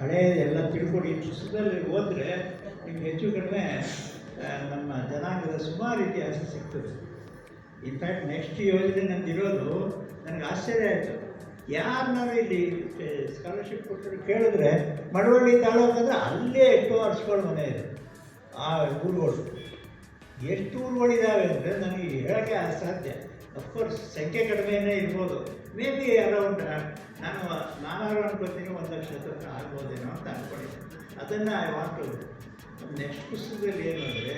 ಹಳೆಯದೆಲ್ಲ ತಿಳ್ಕೊಂಡು ಈ ಪುಸ್ತಕದಲ್ಲಿ ಓದಿದ್ರೆ ನಿಮ್ಗೆ ಹೆಚ್ಚು ಕಡಿಮೆ ನಮ್ಮ ಜನಾಂಗದ ಸುಮಾರು ಇತಿಹಾಸ ಸಿಗ್ತದೆ. ಇನ್ಫ್ಯಾಕ್ಟ್ ನೆಕ್ಸ್ಟ್ ಯೋಜನೆ ನಮ್ದಿರೋದು ನನಗೆ ಆಶ್ಚರ್ಯ ಆಯಿತು. ಯಾರನ್ನಾರು ಇಲ್ಲಿ ಸ್ಕಾಲರ್ಶಿಪ್ ಕೊಟ್ಟರು ಕೇಳಿದ್ರೆ ಮಡವಳ್ಳಿ ತಾಳೋಕಂದ್ರೆ ಅಲ್ಲೇ ಎಷ್ಟು ವರ್ಷಗಳು ಮನೆ ಇದೆ. ಆ ಊರುಗಳು. ಎಷ್ಟು ಊರುಗಳಿದ್ದಾವೆ ಅಂದರೆ ನನಗೆ ಹೇಳೋಕ್ಕೆ ಅಸಾಧ್ಯ. ಅಫ್ಕೋರ್ಸ್ ಸಂಖ್ಯೆ ಕಡಿಮೆನೇ ಇರ್ಬೋದು. ಮೇ ಬಿ ಅರೌಂಡ್ ನಾನು ನಾನು ಅನ್ಕೋತೀನಿ, ಒಂದು ಲಕ್ಷ ಹತ್ರ ಆಗ್ಬೋದೇನೋ ಅಂತ ಅನ್ಕೊಂಡಿದ್ದೆ. ಅದನ್ನು ಐ ವಾಂಟ್ ನೆಕ್ಸ್ಟ್ ಪುಸ್ತಕದಲ್ಲಿ ಏನು ಅಂದರೆ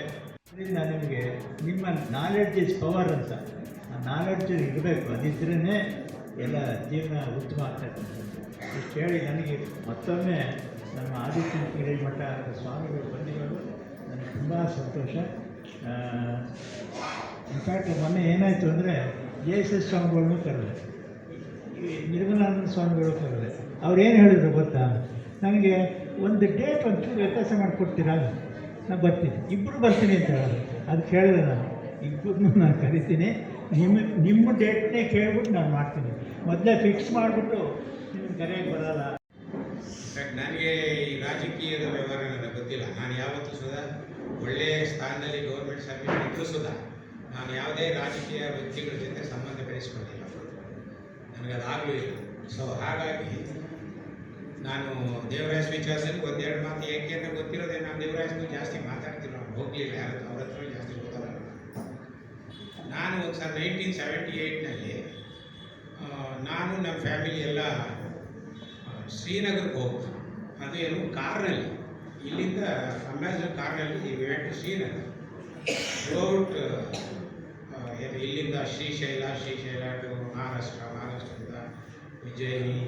ಇದರಿಂದ ನಿಮಗೆ ನಿಮ್ಮ ನಾಲೆಡ್ಜ್ ಇಸ್ ಪವರ್ ಅಂತ. ಆ ನಾಲೆಡ್ಜ್ ಇರಬೇಕು. ಅದಿದ್ರೇ ಎಲ್ಲ ಜೀವನ ಉತ್ತಮ ಆಗ್ತಕ್ಕಂಥದ್ದು ಇಷ್ಟು ಹೇಳಿ ನನಗೆ ಮತ್ತೊಮ್ಮೆ ನಮ್ಮ ಆದಿತ್ಯ ಹಿರೇಮಠ ಸ್ವಾಮಿಗಳು ಬಂದಿರೋದು. ನನಗೆ ತುಂಬ ಸಂತೋಷ. ಇನ್ಫ್ಯಾಕ್ಟ್ ಮೊನ್ನೆ ಏನಾಯಿತು ಅಂದರೆ ಜೆ ಎಸ್ ಎಸ್ ಸ್ವಾಮಿಗಳನ್ನೂ ಕರೆದೆ. ನಿರ್ಮಲಾನಂದ ಸ್ವಾಮಿಗಳು ಕರೆದೆ. ಅವ್ರು ಏನು ಹೇಳಿದರು ಗೊತ್ತಾ? ನನಗೆ ಒಂದು ಡೇಟ್ ಒಂಚೂರು ವ್ಯತ್ಯಾಸ ಮಾಡಿಕೊಡ್ತೀರಾ? ನಾನು ಬರ್ತೀನಿ. ಇಬ್ಬರು ಬರ್ತೀನಿ ಅಂತ ಹೇಳಿದ್ರು ಅದು ಕೇಳಿದೆ ನಾನು. ಇಬ್ಬರನ್ನೂ ನಾನು ಕರಿತೀನಿ. ನಿಮ್ಮ ನಿಮ್ಮ ಡೇಟ್ನೇ ಕೇಳ್ಬಿಟ್ಟು ನಾನು ಮಾಡ್ತೀನಿ. ಮೊದಲೇ ಫಿಕ್ಸ್ ಮಾಡಿಬಿಟ್ಟು ನಿಮ್ಗೆ ಕರೆಯೋಕ್ಕೆ ಬರಲ್ಲ. ನನಗೆ ಈ ರಾಜಕೀಯದ ವ್ಯವಹಾರ ನನಗೆ ಗೊತ್ತಿಲ್ಲ. ನಾನು ಯಾವತ್ತೂ ಸುಧಾ ಒಳ್ಳೆಯ ಸ್ಥಾನದಲ್ಲಿ ಗೌರ್ಮೆಂಟ್ ಸರ್ವಿಸ್ ಇದ್ದರೂ ಸುಧಾ ನಾನು ಯಾವುದೇ ರಾಜಕೀಯ ವ್ಯಕ್ತಿಗಳ ಜೊತೆ ಸಂಬಂಧ ಬೆಳೆಸ್ಕೊಂಡಿಲ್ಲ. ಅದಾಗಲೂ ಇಲ್ಲ. ಸೊ ಹಾಗಾಗಿ ನಾನು ದೇವರಾಜ್ ವಿಚಾರದಲ್ಲಿ ಒಂದೆರಡು ಮಾತು ಏಕೆ ಅಂತ ಗೊತ್ತಿರೋದೇ ನಾನು ದೇವರಾಜ್ನೂ ಜಾಸ್ತಿ ಮಾತಾಡ್ತೀನಿ ನಾನು ಹೋಗಲಿಲ್ಲ ಯಾರು ಅವ್ರ ಹತ್ರ ಜಾಸ್ತಿ ಗೊತ್ತಲ್ಲ ನಾನು ಒಂದು ಸಲ ನೈನ್ಟೀನ್ ಸೆವೆಂಟಿ ಏಯ್ಟ್ನಲ್ಲಿ ನಾನು ನಮ್ಮ ಫ್ಯಾಮಿಲಿ ಎಲ್ಲ ಶ್ರೀನಗರಕ್ಕೆ ಶ್ರೀನಗರಕ್ಕೆ ಏನು ಕಾರ್ನಲ್ಲಿ, ಇಲ್ಲಿಂದ ಅಂಬಾಸಿಡರ್ ಕಾರ್ನಲ್ಲಿ ವೆಂಟ್ ಸೀನ್ ಥ್ರೂಔಟ್ ಏನು ಇಲ್ಲಿಂದ ಶ್ರೀಶೈಲ ಶ್ರೀಶೈಲ ಟು ಮಹಾರಾಷ್ಟ್ರ, ಮಹಾರಾಷ್ಟ್ರದಿಂದ ಉಜ್ಜಯಿನಿ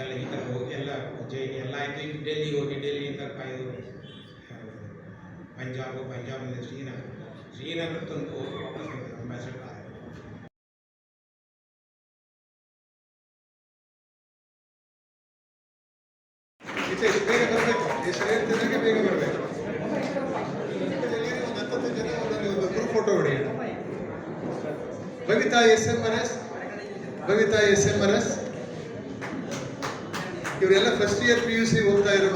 ಎಲ್ಲ ಈ ಥರ ಹೋಗಿ ಎಲ್ಲ ಉಜ್ಜಯಿನಿ ಎಲ್ಲ ಆಯಿತು. ಈಗ ಡೆಲ್ಲಿಗೆ ಹೋಗಿ ಡೆಲ್ಲಿಯಿಂದ ಕಾಯ್ದು ಇದು ಪಂಜಾಬ್ ಪಂಜಾಬಿಂದ ಶ್ರೀನಗರ. ಶ್ರೀನಗರ ತಂದು ವಾಪಸ್ ಅಂಬಾಸಿಡರ್ ಕಾರ್ ಹಿತೇಶ್ ಬೇಗ ಬರಬೇಕು ಎಷ್ಟು ಹೇಳ್ತಿದ್ದಂಗೆ ಬೇಗ ಬರಬೇಕು ಒಂದು ಹತ್ತತ್ತು ಫೋಟೋ ಹೊಡಿ Bavitha S M R S Bavitha S M R S ಇವರೆಲ್ಲ first year P U C ಹೋಗ್ತಾ ಇರೋ